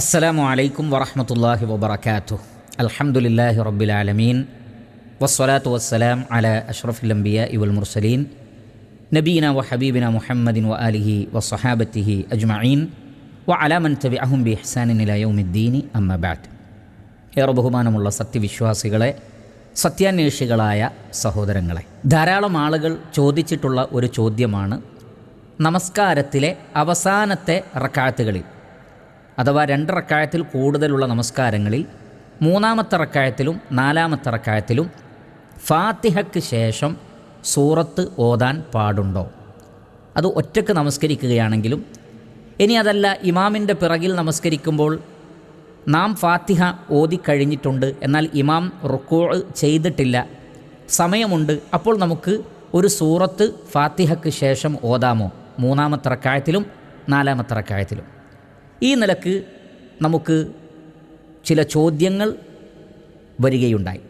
അസ്സലാമു അലൈക്കും വറഹമത്തല്ലാഹി വബർക്കാത്തു അൽഹംദുലില്ലാഹി റബ്ബിൽ ആലമീൻ. വസ്സലാത്തു വസ്സലാം അല അഷ്റഫുൽ അംബിയ മുർസലീൻ. നബീന വ ഹബീബിന മുഹമ്മദിൻ വ അലിഹി വസ്സഹാബത്തിഹി അജ്മഈൻ. വ അലാമൻ തബിഅഹും ബി ഇഹ്സാനിൻ അമ്മബാറ്റ് ഏറെ ബഹുമാനമുള്ള സത്യവിശ്വാസികളെ സത്യാന്വേഷികളായ സഹോദരങ്ങളെ ധാരാളം ആളുകൾ ചോദിച്ചിട്ടുള്ള ഒരു ചോദ്യമാണ് നമസ്കാരത്തിലെ അവസാനത്തെ റക്കാത്തുകളിൽ അഥവാ രണ്ട് റക്കായത്തിൽ കൂടുതലുള്ള നമസ്കാരങ്ങളിൽ മൂന്നാമത്തെ റക്കായത്തിലും നാലാമത്തെ റക്കായത്തിലും ഫാത്തിഹയ്ക്ക് ശേഷം സൂറത്ത് ഓതാൻ പാടുണ്ടോ? അത് ഒറ്റയ്ക്ക് നമസ്കരിക്കുകയാണെങ്കിലും ഇനി അതല്ല ഇമാമിന്റെ പിറകിൽ നമസ്കരിക്കുമ്പോൾ നാം ഫാത്തിഹ ഓതിക്കഴിഞ്ഞിട്ടുണ്ട് എന്നാൽ ഇമാം റുക്കോ ചെയ്തിട്ടില്ല സമയമുണ്ട് അപ്പോൾ നമുക്ക് ഒരു സൂറത്ത് ഫാത്തിഹയ്ക്ക് ശേഷം ഓതാമോ? മൂന്നാമത്തെ റക്കായത്തിലും നാലാമത്തെ റക്കായത്തിലും. ഈ നിലയ്ക്ക് നമുക്ക് ചില ചോദ്യങ്ങൾ വരികയുണ്ടായി.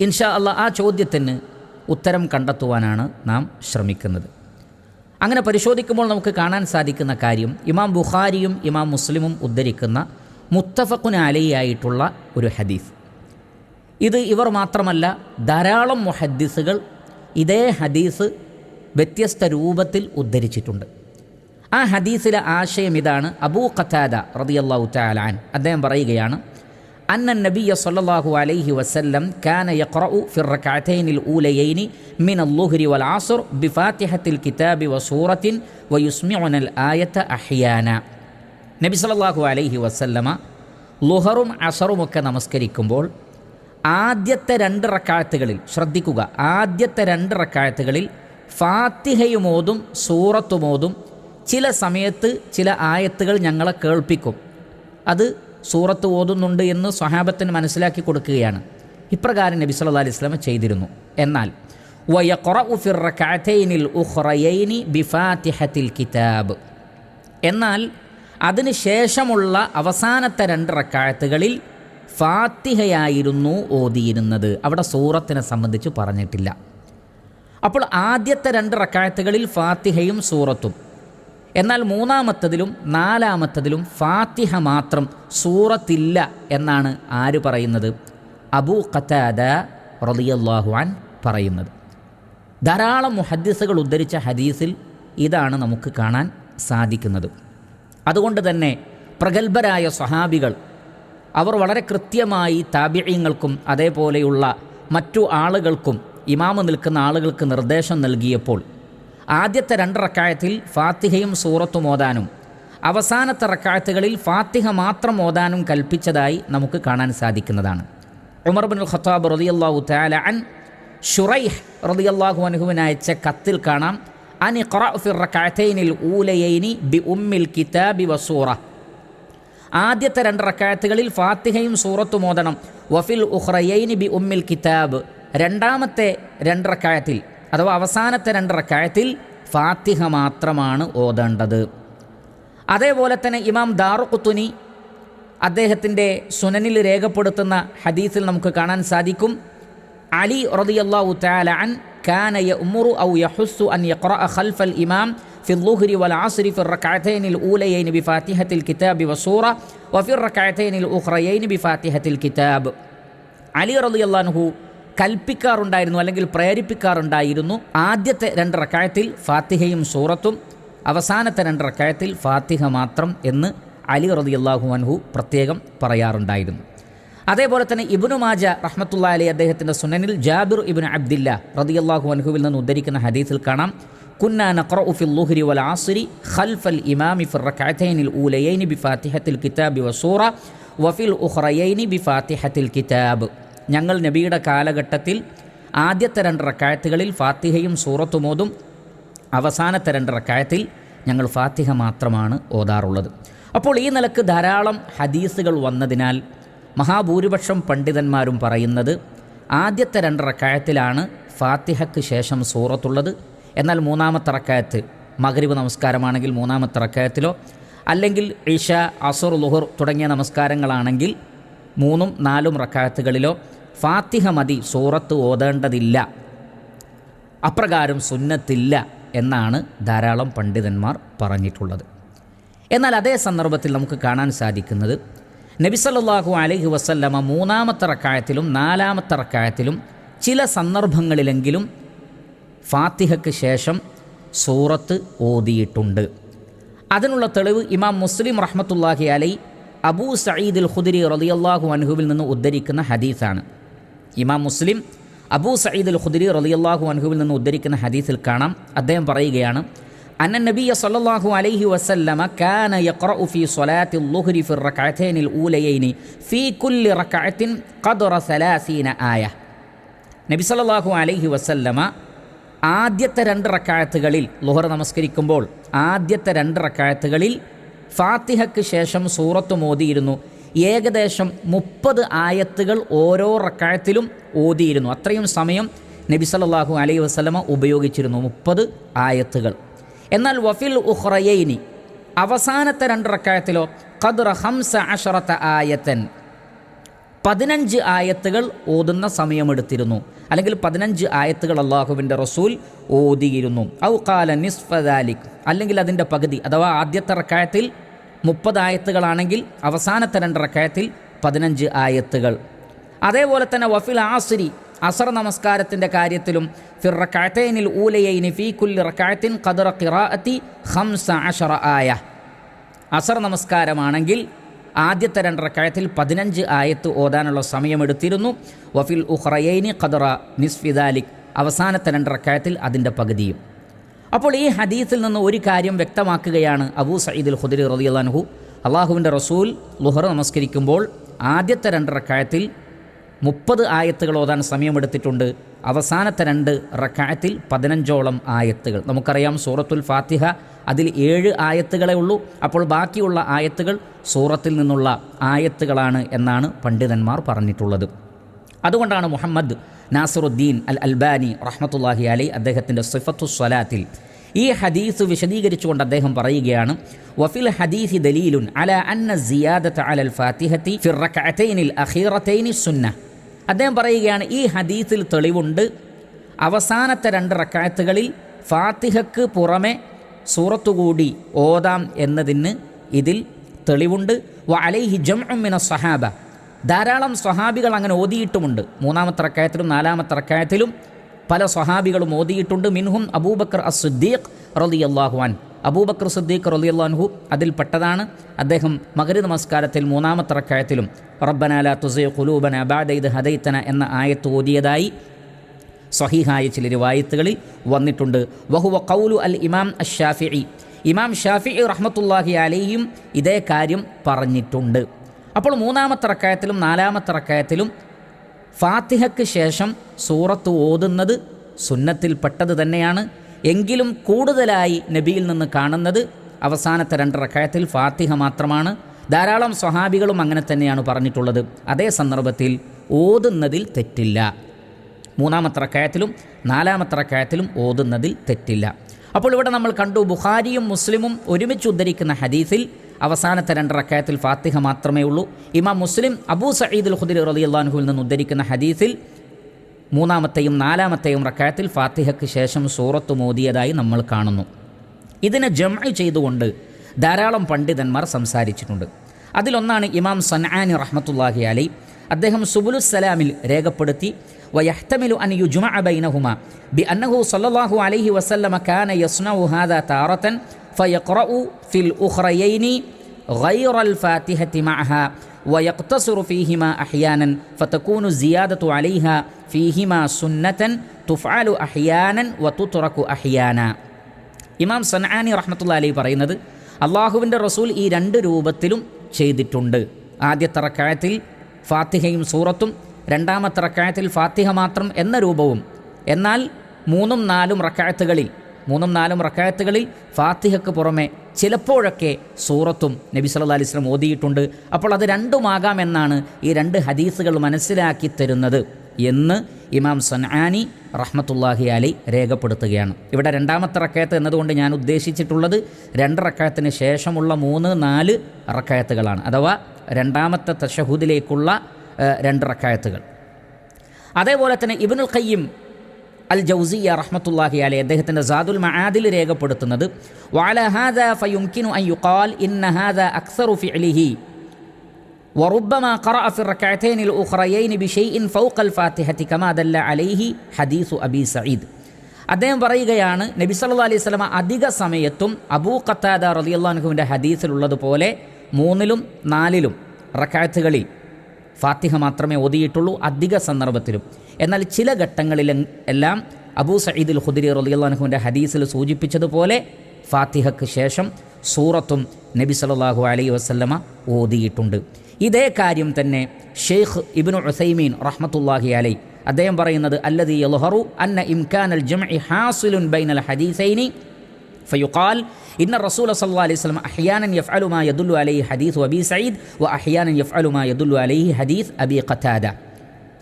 ഇൻഷാ അല്ല ആ ചോദ്യത്തിന് ഉത്തരം കണ്ടെത്തുവാനാണ് നാം ശ്രമിക്കുന്നത്. അങ്ങനെ പരിശോധിക്കുമ്പോൾ നമുക്ക് കാണാൻ സാധിക്കുന്ന കാര്യം ഇമാം ബുഖാരിയും ഇമാം മുസ്ലിമും ഉദ്ധരിക്കുന്ന മുത്തഫക്കുനാലയായിട്ടുള്ള ഒരു ഹദീസ്. ഇത് ഇവർ മാത്രമല്ല ധാരാളം മുഹദ്ദീസുകൾ ഇതേ ഹദീസ് വ്യത്യസ്ത രൂപത്തിൽ ഉദ്ധരിച്ചിട്ടുണ്ട്. ആ ഹദീസിലെ ആശയം ഇതാണ്. അബൂ ഖത്താദ റളിയല്ലാഹു താലാൻ അദ്ദേഹം പറയുകയാണ് അന്ന നബിയ സല്ലല്ലാഹു അലൈഹി വസല്ലം കാന യഖറഉ ഫിർ ഊലയൈനി മിൻ അൽ-ളുഹ്രി വൽ ആസുർ ബിഫാത്തിഹത്തിൽ കിതാബി വസൂറത്തിൻ വയുസ്മിഉനൽ ആയത അഹ്യാന. നബി സല്ലല്ലാഹു അലൈഹി വസല്ലമ ലുഹറും അസറുമൊക്കെ നമസ്കരിക്കുമ്പോൾ ആദ്യത്തെ രണ്ട് റക്കായത്തുകളിൽ ശ്രദ്ധിക്കുക ആദ്യത്തെ രണ്ട് റക്കായത്തുകളിൽ ഫാത്തിഹയുമോതും സൂറത്തുമോതും ചില സമയത്ത് ചില ആയത്തുകൾ ഞങ്ങളെ കേൾപ്പിക്കും. അത് സൂറത്ത് ഓതുന്നുണ്ട് എന്ന് സ്വഹാബത്തിന് മനസ്സിലാക്കി കൊടുക്കുകയാണ്. ഇപ്രകാരം നബി സല്ലാ അലൈഹി വസല്ലം ചെയ്തിരുന്നു. എന്നാൽ കിതാബ്. എന്നാൽ അതിന് ശേഷമുള്ള അവസാനത്തെ രണ്ട് റക്കായത്തുകളിൽ ഫാത്തിഹയായിരുന്നു ഓതിയിരുന്നത്. അവിടെ സൂറത്തിനെ സംബന്ധിച്ച് പറഞ്ഞിട്ടില്ല. അപ്പോൾ ആദ്യത്തെ രണ്ട് റക്കായത്തുകളിൽ ഫാത്തിഹയും സൂറത്തും. എന്നാൽ മൂന്നാമത്തതിലും നാലാമത്തതിലും ഫാത്തിഹ മാത്രം സൂറത്തില്ല എന്നാണ് ആര് പറയുന്നത്? അബൂ ഖത്താദ റളിയല്ലാഹു അൻ പറയുന്നത്. ധാരാളം മുഹദ്ദിസുകൾ ഉദ്ധരിച്ച ഹദീസിൽ ഇതാണ് നമുക്ക് കാണാൻ സാധിക്കുന്നത്. അതുകൊണ്ട് തന്നെ പ്രഗത്ഭരായ സ്വഹാബികൾ അവർ വളരെ കൃത്യമായി താബിഴയങ്ങൾക്കും അതേപോലെയുള്ള മറ്റു ആളുകൾക്കും ഇമാമ് നിൽക്കുന്ന ആളുകൾക്ക് നിർദ്ദേശം നൽകിയപ്പോൾ ആദ്യത്തെ രണ്ട് റക്കായത്തിൽ ഫാത്തിഹയും സൂറത്തും ഓതാനും അവസാനത്തെ റക്കായത്തുകളിൽ ഫാത്തിഹ മാത്രം ഓതാനും കൽപ്പിച്ചതായി നമുക്ക് കാണാൻ സാധിക്കുന്നതാണ്. ഉമർ ബിൻ ഖത്താബ് റളിയല്ലാഹു തആല അൻ ഷുറൈഹ് റളിയല്ലാഹു അനുഹുവിന് അയച്ച കത്തിൽ കാണാം. അനി ഖുറഫിറക്കായത്തൈനിൽ ഊലയൈനി ബി ഉമ്മിൽ കിതാബി വസൂറ ആദ്യത്തെ രണ്ട് റക്കായത്തുകളിൽ ഫാത്തിഹയും സൂറത്തും ഓതണം. വഫിൽ ഉഹ്റയൈനി ബി ഉമ്മിൽ കിതാബ്. രണ്ടാമത്തെ രണ്ട് റക്കായത്തിൽ അഥവാ അവസാനത്തെ രണ്ട് റക്കായത്തിൽ ഫാത്തിഹ മാത്രമാണ് ഓതേണ്ടത് അതേപോലെ തന്നെ ഇമാം ദാറുഖുത്തുനി അദ്ദേഹത്തിൻ്റെ സുനനിൽ രേഖപ്പെടുത്തുന്ന ഹദീസിൽ നമുക്ക് കാണാൻ സാധിക്കും അലി റളിയല്ലാഹു തആല അൻ കാന യഅ്മുറു ഔ യഹുസ്സു അൻ യഖറഅ ഖൽഫൽ ഇമാം في الظهر والعصر في الركعتين الأوليين بفاتحة الكتاب والسورة وفي الركعتين الأخريين بفاتحة الكتاب അലി റളിയല്ലാഹു കൽപ്പിക്കാറുണ്ടായിരുന്നു അല്ലെങ്കിൽ പ്രേരിപ്പിക്കാറുണ്ടായിരുന്നു ആദ്യത്തെ രണ്ട് റക്കായത്തിൽ ഫാത്തിഹയും സൂറത്തും അവസാനത്തെ രണ്ട് റക്കായത്തിൽ ഫാത്തിഹ മാത്രം എന്ന് അലി റതിയല്ലാഹു അൻഹു പ്രത്യേകം പറയാറുണ്ടായിരുന്നു. അതേപോലെ തന്നെ ഇബുനു മാജ റഹ്മത്തുള്ള അലി അദ്ദേഹത്തിന്റെ സുനനിൽ ജാബിർ ഇബിൻ അബ്ദില്ല റതിയല്ലാഹു അൻഹുവിൽ നിന്ന് ഉദ്ധരിക്കുന്ന ഹദീസിൽ കാണാം കുന്നാ നഖ്റഉ ഫിൽ ലുഹ്രി വൽ ആസ്രി ഖൽഫൽ ഇമാമി ഫിർ റക്അതൈനിൽ ഊലയൈനി ബിഫാത്തിഹത്തിൽ കിതാബി വസൂറ വഫിൽ ഉഖ്റയൈനി ബിഫാത്തിഹത്തിൽ കിതാബ്. ഞങ്ങൾ നബിയുടെ കാലഘട്ടത്തിൽ ആദ്യത്തെ രണ്ട് റക്കായത്തുകളിൽ ഫാത്തിഹയും സൂറത്തുമോതും അവസാനത്തെ രണ്ട് റക്കായത്തിൽ ഞങ്ങൾ ഫാത്തിഹ മാത്രമാണ് ഓതാറുള്ളത്. അപ്പോൾ ഈ നിലയ്ക്ക് ധാരാളം ഹദീസുകൾ വന്നതിനാൽ മഹാഭൂരിപക്ഷം പണ്ഡിതന്മാരും പറയുന്നത് ആദ്യത്തെ രണ്ട് റക്കായത്തിലാണ് ഫാത്തിഹയ്ക്ക് ശേഷം സൂറത്തുള്ളത്. എന്നാൽ മൂന്നാമത്തെ റക്കായത്ത് മകരീബ് നമസ്കാരമാണെങ്കിൽ മൂന്നാമത്തെ റക്കായത്തിലോ അല്ലെങ്കിൽ ഇഷ അസുർ ലുഹുർ തുടങ്ങിയ നമസ്കാരങ്ങളാണെങ്കിൽ മൂന്നും നാലും റക്കായത്തുകളിലോ ഫാത്തിഹ മതി സൂറത്ത് ഓതേണ്ടതില്ല. അപ്രകാരം സുന്നത്തില്ല എന്നാണ് ധാരാളം പണ്ഡിതന്മാർ പറഞ്ഞിട്ടുള്ളത്. എന്നാൽ അതേ സന്ദർഭത്തിൽ നമുക്ക് കാണാൻ സാധിക്കുന്നത് നബിസല്ലാഹു അലൈഹി വസല്ലമ മൂന്നാമത്തെ റക്കായത്തിലും നാലാമത്തെ റക്കായത്തിലും ചില സന്ദർഭങ്ങളിലെങ്കിലും ഫാത്തിഹയ്ക്ക് ശേഷം സൂറത്ത് ഓതിയിട്ടുണ്ട്. അതിനുള്ള തെളിവ് ഇമാം മുസ്ലിം റഹ്മത്തുല്ലാഹി അലൈ അബൂ സയ്യിദ് ഉൽ ഖുദരി റളിയല്ലാഹു അൻഹുവിൽ നിന്ന് ഉദ്ധരിക്കുന്ന ഹദീസാണ്. ഇമാം മുസ്ലിം അബൂ അൽ ഖുദരി റളിയല്ലാഹു അൻഹുവിൽ നിന്ന് ഉദ്ധരിക്കുന്ന ഹദീസിൽ കാണാം. അദ്ദേഹം പറയുകയാണ് അന്ന നബിയ സല്ലല്ലാഹു അലൈഹി വസല്ലമ കാന യഖറഉ ഫീ സ്വലാത്തി ളുഹ്രി ഫി റകഅതൈനിൽ ഊലയൈനി ഫീ കുല്ലി റകഅതിൻ ഖദ്റ 30 ആയ. നബി സല്ലല്ലാഹു അലൈഹി വസല്ലമ ആദ്യത്തെ രണ്ട് റക്കായത്തുകളിൽ ലുഹർ നമസ്കരിക്കുമ്പോൾ ആദ്യത്തെ രണ്ട് റക്കായത്തുകളിൽ ഫാത്തിഹയ്ക്ക് ശേഷം സൂറത്ത് മോദിയിരുന്നു ഏകദേശം മുപ്പത് ആയത്തുകൾ ഓരോ റക്കായത്തിലും ഓതിയിരുന്നു. അത്രയും സമയം നബി സല്ലല്ലാഹു അലൈഹി വസ്ലമ ഉപയോഗിച്ചിരുന്നു മുപ്പത് ആയത്തുകൾ. എന്നാൽ വഫിൽ ഉഹ്റയൈനി അവസാനത്തെ രണ്ട് റക്കായത്തിലോ ഖദ്റ ഹംസ അഷറത്ത ആയത്തൻ പതിനഞ്ച് ആയത്തുകൾ ഓതുന്ന സമയമെടുത്തിരുന്നു. അല്ലെങ്കിൽ പതിനഞ്ച് ആയത്തുകൾ അള്ളാഹുവിന്റെ റസൂൽ ഓതിയിരുന്നു. ഔ കാല നിസ്ഫദാലിക് അല്ലെങ്കിൽ അതിന്റെ പകുതി അഥവാ ആദ്യത്തെ റക്കായത്തിൽ മുപ്പത് ആയത്തുകളാണെങ്കിൽ അവസാനത്തെ രണ്ടറക്കയത്തിൽ പതിനഞ്ച് ആയത്തുകൾ. അതേപോലെ തന്നെ വഫിൽ ആസിരി അസർ നമസ്കാരത്തിന്റെ കാര്യത്തിലും ഫിർ റക്കായത്തേനിൽ ഊലയൈനി ഫീ കുല്ലി റക്കായത്തിൻ ഖംസ അഷറ ആയ. അസർ നമസ്കാരമാണെങ്കിൽ ആദ്യത്തെ രണ്ട് റക്കായത്തിൽ പതിനഞ്ച് ആയത്ത് ഓതാനുള്ള സമയമെടുത്തിരുന്നു. വഫിൽ ഉഹ്റയൈനി ഖദറ നിസ്ഫിദാലിക് അവസാനത്തെ രണ്ട് റക്കായത്തിൽ അതിന്റെ പകുതിയും. അപ്പോൾ ഈ ഹദീസിൽ നിന്ന് ഒരു കാര്യം വ്യക്തമാക്കുകയാണ് അബൂ സയ്യിദുൽ ഖുദരി റളിയല്ലാഹു അള്ളാഹുവിന്റെ റസൂൽ ലുഹർ നമസ്കരിക്കുമ്പോൾ ആദ്യത്തെ രണ്ട് റക്കായത്തിൽ മുപ്പത് ആയത്തുകൾ ഓതാൻ സമയമെടുത്തിട്ടുണ്ട്. അവസാനത്തെ രണ്ട് റക്കായത്തിൽ പതിനഞ്ചോളം ആയത്തുകൾ. നമുക്കറിയാം സൂറത്തുൽ ഫാത്തിഹ അതിൽ ഏഴ് ആയത്തുകളെ ഉള്ളൂ. അപ്പോൾ ബാക്കിയുള്ള ആയത്തുകൾ സൂറത്തിൽ നിന്നുള്ള ആയത്തുകളാണ് എന്നാണ് പണ്ഡിതന്മാർ പറഞ്ഞിട്ടുള്ളത്. അതുകൊണ്ടാണ് മുഹമ്മദ് നാസറുദ്ദീൻ അൽ അൽബാനി റഹ്മത്തുല്ലാഹി അലൈ അദ്ദേഹത്തിന്റെ സിഫത്തു സ്വലാത്തിൽ ഈ ഹദീസ് വിശദീകരിച്ചുകൊണ്ട് അദ്ദേഹം പറയുകയാണ് വഫിൽ ഹദീസി ദലീലുൻ അല അന്ന സിയാദത്ത് അലൽ ഫാത്തിഹത്തി ഫിറക്കഅത്തൈനിൽ അഖീറതൈനി സുന്ന അദ്ദേഹം പറയുകയാണ് ഈ ഹദീസിൽ തെളിവുണ്ട്. അവസാനത്തെ രണ്ട് റക്കായത്തുകളിൽ ഫാത്തിഹക്ക് പുറമെ സൂറത്തുകൂടി ഓതാം എന്നതിന് ഇതിൽ തെളിവുണ്ട്. വ അലൈഹി ജംഅമിന സഹാബ. ധാരാളം സ്വഹാബികൾ അങ്ങനെ ഓതിയിട്ടുമുണ്ട്. മൂന്നാമത്തെ റക്കായത്തിലും നാലാമത്തെ റക്കായത്തിലും പല സ്വഹാബികളും ഓതിയിട്ടുണ്ട്. മിൻഹും അബൂബക്കർ അസ് സിദ്ദീഖ് റലി അള്ളാഹുവാൻ അബൂബക്കർ സുദ്ദീഖ് റലി അള്ളാഹു അതിൽപ്പെട്ടതാണ് അദ്ദേഹം മകരി നമസ്കാരത്തിൽ മൂന്നാമത്തെ റക്കായത്തിലും റബ്ബനാല തുസൈ കുലൂബന അബാദൈദ് ഹദൈത്തന എന്ന ആയത്ത് ഓതിയതായി സഹിഹായ ചില റിവായത്തുകളിൽ വന്നിട്ടുണ്ട്. വഹുവ കൗലു അൽ ഇമാം അഷാഫി ഇമാം ഷാഫി റഹ്മത്തുല്ലാഹി അലിയും ഇതേ കാര്യം പറഞ്ഞിട്ടുണ്ട്. അപ്പോൾ മൂന്നാമത്തെ റക്കായത്തിലും നാലാമത്തെ റക്കായത്തിലും ഫാത്തിഹയ്ക്ക് ശേഷം സൂറത്ത് ഓതുന്നത് സുന്നത്തിൽപ്പെട്ടത് തന്നെയാണ്. എങ്കിലും കൂടുതലായി നബിയിൽ നിന്ന് കാണുന്നത് അവസാനത്തെ രണ്ട് റക്കായത്തിൽ ഫാത്തിഹ മാത്രമാണ്. ധാരാളം സ്വഹാബികളും അങ്ങനെ തന്നെയാണ് പറഞ്ഞിട്ടുള്ളത്. അതേ സന്ദർഭത്തിൽ ഓതുന്നതിൽ തെറ്റില്ല. മൂന്നാമത്തെ റക്കായത്തിലും നാലാമത്തെ റക്കായത്തിലും ഓതുന്നതിൽ തെറ്റില്ല. അപ്പോൾ ഇവിടെ നമ്മൾ കണ്ടു ബുഖാരിയും മുസ്ലിമും ഒരുമിച്ച് ഉദ്ധരിക്കുന്ന ഹദീസിൽ അവസാനത്തെ രണ്ടറക്കായത്തിൽ ഫാത്തിഹ മാത്രമേ ഉള്ളൂ. ഇമാം മുസ്ലിം അബൂ സയ്യിദുൽ ഖുദിർ റലിയല്ലാൻഹുവിൽ നിന്ന് ഉദ്ധരിക്കുന്ന ഹദീസിൽ മൂന്നാമത്തെയും നാലാമത്തെയും റക്കായത്തിൽ ഫാത്തിഹയ്ക്ക് ശേഷം സൂറത്ത് മോദിയതായി നമ്മൾ കാണുന്നു. ഇതിനെ ജമ ചെയ്തുകൊണ്ട് ധാരാളം പണ്ഡിതന്മാർ സംസാരിച്ചിട്ടുണ്ട്. അതിലൊന്നാണ് ഇമാം സൻആാനി റഹ്മത്തുല്ലാഹി അലൈ. അദ്ദേഹം സുബുലുസലാമിൽ രേഖപ്പെടുത്തി വയഹ്തമിലു അൻ യുജുമ അബൈനഹുമ ബി അന്നഹു സല്ലാഹു അലൈഹി വസല്ലമ കാന യസ്നഉ ഹാദ താറത്തൻ ഫയഖ്റഉ ഫിൽ ഉഖ്റയൈനി ഗൈറൽ ഫാത്തിഹത്തി മഅഹ വയഖ്തസിറു ഫീഹിമ അഹ്യാനൻ ഫതകൂനു സിയാദത്തു അലൈഹ ഫീഹിമ സുന്നതൻ തുഫ്അലു അഹ്യാനൻ വതുത്രകു അഹ്യാന. ഇമാം സനാനി റഹ്മത്തുള്ള അലൈ പറയുന്നത് അള്ളാഹുവിന്റെ റസൂൽ ഈ രണ്ട് രൂപത്തിലും ചെയ്തിട്ടുണ്ട്. ആദ്യ റക്കായത്തിൽ ഫാത്തിഹയും സൂറത്തും രണ്ടാമത്തെ റക്കായത്തിൽ ഫാത്തിഹ മാത്രം എന്ന രൂപവും എന്നാൽ മൂന്നും നാലും റക്കായത്തുകളിൽ മൂന്നും നാലും റക്കായത്തുകളിൽ ഫാത്തിഹയ്ക്ക് പുറമെ ചിലപ്പോഴൊക്കെ സൂറത്തും നബി സല്ലാ അലൈഹി വസല്ലം ഓതിയിട്ടുണ്ട്. അപ്പോൾ അത് രണ്ടുമാകാമെന്നാണ് ഈ രണ്ട് ഹദീസുകൾ മനസ്സിലാക്കി തരുന്നത് എന്ന് ഇമാം സൻആനി റഹ്മത്തുല്ലാഹി അലി രേഖപ്പെടുത്തുകയാണ്. ഇവിടെ രണ്ടാമത്തെ റക്കയത്ത് എന്നതുകൊണ്ട് ഞാൻ ഉദ്ദേശിച്ചിട്ടുള്ളത് രണ്ട് റക്കയത്തിന് ശേഷമുള്ള മൂന്ന് നാല് റക്കയത്തുകളാണ്. അഥവാ രണ്ടാമത്തെ തഷഹൂദിലേക്കുള്ള രണ്ട് റക്കായത്തുകൾ. അതേപോലെ തന്നെ ഇബിനുൽ ഖയ്യിം അൽ ജൗസിയ റഹ്മത്തുല്ലാഹി അലൈ അദ്ദേഹത്തിൻ്റെ സാദുൽ മആദിൽ രേഖപ്പെടുത്തുന്നത് വഅല ഹാദ ഫയുംകിനു അൻ യുഖാൽ ഇന്ന ഹാദ അക്സറു ഫിഅലിഹി وربما قرأ في الركعتين الأخريين بشيء فوق الفاتحة كما دل عليه حديث أبي سعيد അദ്ദേഹം പറയുകയാണ് നബി സല്ലല്ലാഹു അലൈഹി വസല്ലമ അധിക സമയത്തും അബൂ ഖത്താദ റളിയല്ലാഹുവിൻ്റെ ഹദീസിലുള്ളതുപോലെ മൂന്നിലും നാലിലും റക്കാത്തുകളിൽ ഫാത്തിഹ മാത്രമേ ഓതിയിട്ടുള്ളൂ അധിക സന്ദർഭത്തിലും എന്നാൽ ചില ഘട്ടങ്ങളിൽ എല്ലാം അബൂ സഈദുൽ ഖുദരി റലിയുള്ളാഹുവിന്റെ ഹദീസിൽ സൂചിപ്പിച്ചതുപോലെ ഫാത്തിഹയ്ക്ക് ശേഷം സൂറത്തും നബി സല്ലാഹു അലൈഹി വസ്ലമ ഓതിയിട്ടുണ്ട്. ഇതേ കാര്യം തന്നെ ഷെയ്ഖ് ഇബിനു ഉസൈമീൻ റഹ്മത്തുല്ലാഹി അലൈ അദ്ദേഹം പറയുന്നത് അല്ലതി യൽഹറു അന്ന ഇംകാൻ അൽ ജംഇ ഹാസിലുൻ ബൈനൽ ഹദീസൈനി ഫയുഖാൽ ഇന്ന റസൂൽ സല്ലാ അലൈഹി സ്വലം അഹ്യാനൻ യഫ്അലു മാ യദുല്ലു അലൈഹി ഹദീസ് അബി സയ്യിദ് വ അഹ്യാനൻ യഫ്അലു മാ യദുല്ലു അലൈഹി ഹദീസ് അബി ഖതാദ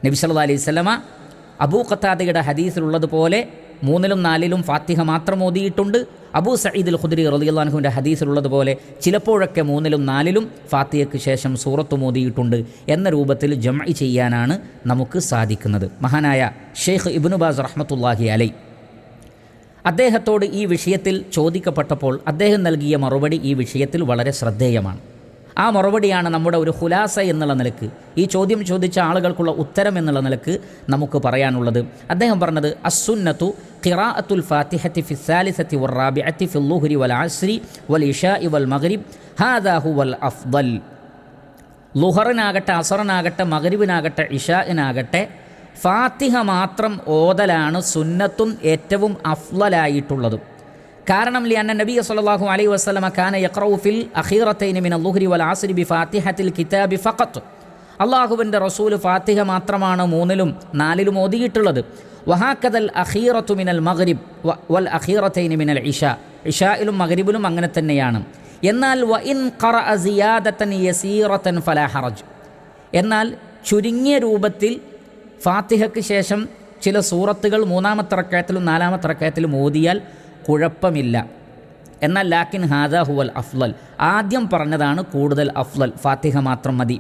നബി സല്ലല്ലാഹു അലൈഹി സ്വലമ അബൂ ഖത്താദയുടെ ഹദീസിലുള്ളതുപോലെ മൂന്നിലും നാലിലും ഫാത്തിഹ മാത്രം ഓതിയിട്ടുണ്ട്. അബൂ സയ്യിദുൽ ഖുദ്രി റളിയല്ലാഹുവിന്റെ ഹദീസിലുള്ളതുപോലെ ചിലപ്പോഴൊക്കെ മൂന്നിലും നാലിലും ഫാത്തിഹയ്ക്ക് ശേഷം സൂറത്തും ഓതിയിട്ടുണ്ട് എന്ന രൂപത്തിൽ ജംഇ ചെയ്യാനാണ് നമുക്ക് സാധിക്കുന്നത്. മഹാനായ ഷെയ്ഖ് ഇബ്നുബാസ് റഹ്മത്തുല്ലാഹി അലൈ അദ്ദേഹത്തോട് ഈ വിഷയത്തിൽ ചോദിക്കപ്പെട്ടപ്പോൾ അദ്ദേഹം നൽകിയ മറുപടി ഈ വിഷയത്തിൽ വളരെ ശ്രദ്ധേയമാണ്. ആ മറുപടിയാണ് നമ്മുടെ ഒരു ഹുലാസ എന്നുള്ള നിലയ്ക്ക് ഈ ചോദ്യം ചോദിച്ച ആളുകൾക്കുള്ള ഉത്തരം എന്നുള്ള നിലയ്ക്ക് നമുക്ക് പറയാനുള്ളത്. അദ്ദേഹം പറഞ്ഞത് അസുന്നത്തു ഖിറാഅത്തുൽ ഫാത്തിഹത്തി ഫിസാലിസത്തി വൽ റാബിഅത്തി ഫിൽ ലുഹ്രി വൽ അസ്രി വൽ ഇഷാ വൽ മഗ്രിബ് ഹാദാ ഹുവൽ അഫ്ദൽ. ലുഹറിനാകട്ടെ അസറിനാകട്ടെ മഗ്രിബിനാകട്ടെ ഇഷാഇനാകട്ടെ ഫാത്തിഹ മാത്രം ഓതലാണ് സുന്നത്തും ഏറ്റവും അഫ്ലലായിട്ടുള്ളതും കാരണം ലിയാന നബി സല്ലല്ലാഹു അലൈഹി വസല്ലമ കാന യഖറഉ ഫിൽ അഖീറത്തൈനി മിനൽ ളുഹ്രി വൽ അസ്രി ബി ഫാത്തിഹത്തിൽ കിതാബി ഫഖത്ത് അള്ളാഹുവിന്റെ റസൂൽ ഫാത്തിഹ മാത്രമാണ് മൂന്നിലും നാലിലും ഓതിയിട്ടുള്ളത്. വഹാക്കതൽ അഖീറത്തു മിനൽ മഗ്രിബ് വൽ അഖീറത്തൈനി മിനൽ ഇഷ. ഇഷായിലും മഗ്രിബിലും അങ്ങനെ തന്നെയാണ്. എന്നാൽ വ ഇൻ ഖറഅ സിയാദത്തൻ യസീറത്തൻ ഫലാ ഹറജ്. എന്നാൽ ചുരുങ്ങിയ രൂപത്തിൽ ഫാത്തിഹയ്ക്ക് ശേഷം ചില സൂറത്തുകൾ മൂന്നാമത്തെ റക്കയത്തിലും നാലാമത്തെ റക്കയത്തിലും ഓതിയാൽ കുഴപ്പമില്ല. എന്നാൽ ലാക്കിൻ ഹാദ ഹുവൽ അഫ്ലൽ. ആദ്യം പറഞ്ഞതാണ് കൂടുതൽ അഫ്ലൽ ഫാത്തിഹ മാത്രം മതി.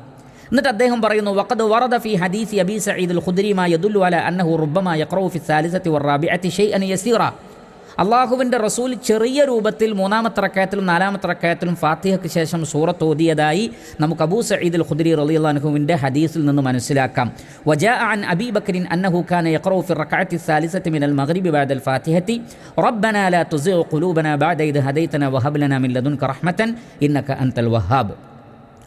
എന്നിട്ട് അദ്ദേഹം പറയുന്നു വഖദ് വറദ ഫി ഹദീസി അബി സഈദുൽ ഖുദ്രി മാ യദുല്ലു അന്നഹു റുബ്ബമാ യഖറഉ ഫി സാലിസത്തി വറാബിഅത്തി ഷൈഅൻ യസീറ. അള്ളാഹുവിന്റെ റസൂൽ ചെറിയ രൂപത്തിൽ മൂന്നാമത്തെ റക്കയത്തിലും നാലാമത്തെ റക്കയത്തിലും ഫാത്തിഹയ്ക്ക് ശേഷം സൂറത്ത് ഓതിയതായി നമുക്ക് അബൂ സഈദുൽ ഖുദ്രി റളിയല്ലാഹുവിന്റെ ഹദീസിൽ നിന്ന് മനസ്സിലാക്കാം. വജാ അൻ അബി ബക്രിൻ അന്നഹു കാന യഖറഉ ഫി റക്അത്തി സാലിസത്തി മിനൽ മഗ്രിബി ബാദൽ ഫാത്തിഹത്തി. റബ്ബനാ ലാ തുസിഗ് ഖുലൂബനാ ബഅദ ഇദ് ഹദൈതനാ വഹബ് ലനാ മിൻ ലദുൻക റഹ്മതൻ ഇന്നക അൻതൽ വഹാബ്.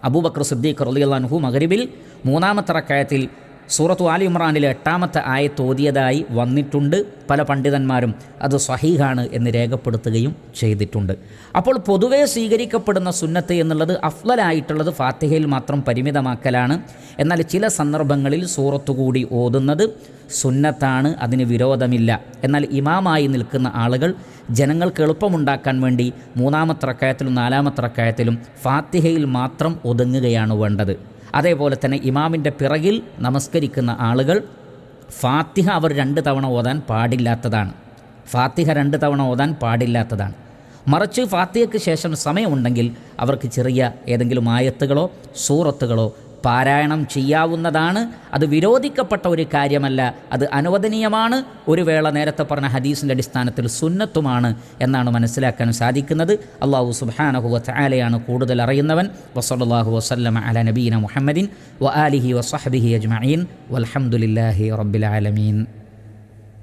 അബൂബക്കർ സിദ്ദീഖ് റളിയല്ലാഹു മഗ്രിബിൽ മൂന്നാമത്തെ റക്കയത്തിൽ സൂറത്തു ആലി ഇമ്രാനിലെ എട്ടാമത്തെ ആയത്ത് ഓതിയതായി വന്നിട്ടുണ്ട് പല പണ്ഡിതന്മാരും. അത് സഹീഹാണ് എന്ന് രേഖപ്പെടുത്തുകയും ചെയ്തിട്ടുണ്ട്. അപ്പോൾ പൊതുവെ സ്വീകരിക്കപ്പെടുന്ന സുന്നത്ത് എന്നുള്ളത് അഫ്ലലായിട്ടുള്ളത് ഫാത്തിഹയിൽ മാത്രം പരിമിതമാക്കലാണ്. എന്നാൽ ചില സന്ദർഭങ്ങളിൽ സൂറത്തു കൂടി ഓതുന്നത് സുന്നത്താണ് അതിന് വിരോധമില്ല. എന്നാൽ ഇമാമായി നിൽക്കുന്ന ആളുകൾ ജനങ്ങൾക്ക് എളുപ്പമുണ്ടാക്കാൻ വേണ്ടി മൂന്നാമത്തെ റക്കായത്തിലും നാലാമത്തെ റക്കായത്തിലും ഫാത്തിഹയിൽ മാത്രം ഒതുങ്ങുകയാണ് വേണ്ടത്. അതേപോലെ തന്നെ ഇമാമിന്റെ പിറകിൽ നമസ്കരിക്കുന്ന ആളുകൾ ഫാത്തിഹ അവർ രണ്ട് തവണ ഓതാൻ പാടില്ലാത്തതാണ്. ഫാത്തിഹ രണ്ട് തവണ ഓതാൻ പാടില്ലാത്തതാണ്. മറിച്ച് ഫാത്തിഹയ്ക്ക് ശേഷം സമയമുണ്ടെങ്കിൽ അവർക്ക് ചെറിയ ഏതെങ്കിലും ആയത്തുകളോ സൂറത്തുകളോ പാരായണം ചെയ്യാവുന്നതാണ്. അത് വിരോധിക്കപ്പെട്ട ഒരു കാര്യമല്ല. അത് അനുവദനീയമാണ്. ഒരു വേള നേരത്തെ പറഞ്ഞ ഹദീസിന്റെ അടിസ്ഥാനത്തിൽ സുന്നത്തുമാണ് എന്നാണ് മനസ്സിലാക്കാൻ സാധിക്കുന്നത്. അള്ളാഹു സുബാനഹു വലയാണ് കൂടുതൽ അറിയുന്നവൻ. വസല്ലാഹു വസ്ലം അല നബീന മുഹമ്മദിൻ വ ആലിഹി വസഹബിഹി അജ്മീൻ വലഹമുല്ലാഹി റബ്ബിൽ ആലമീൻ.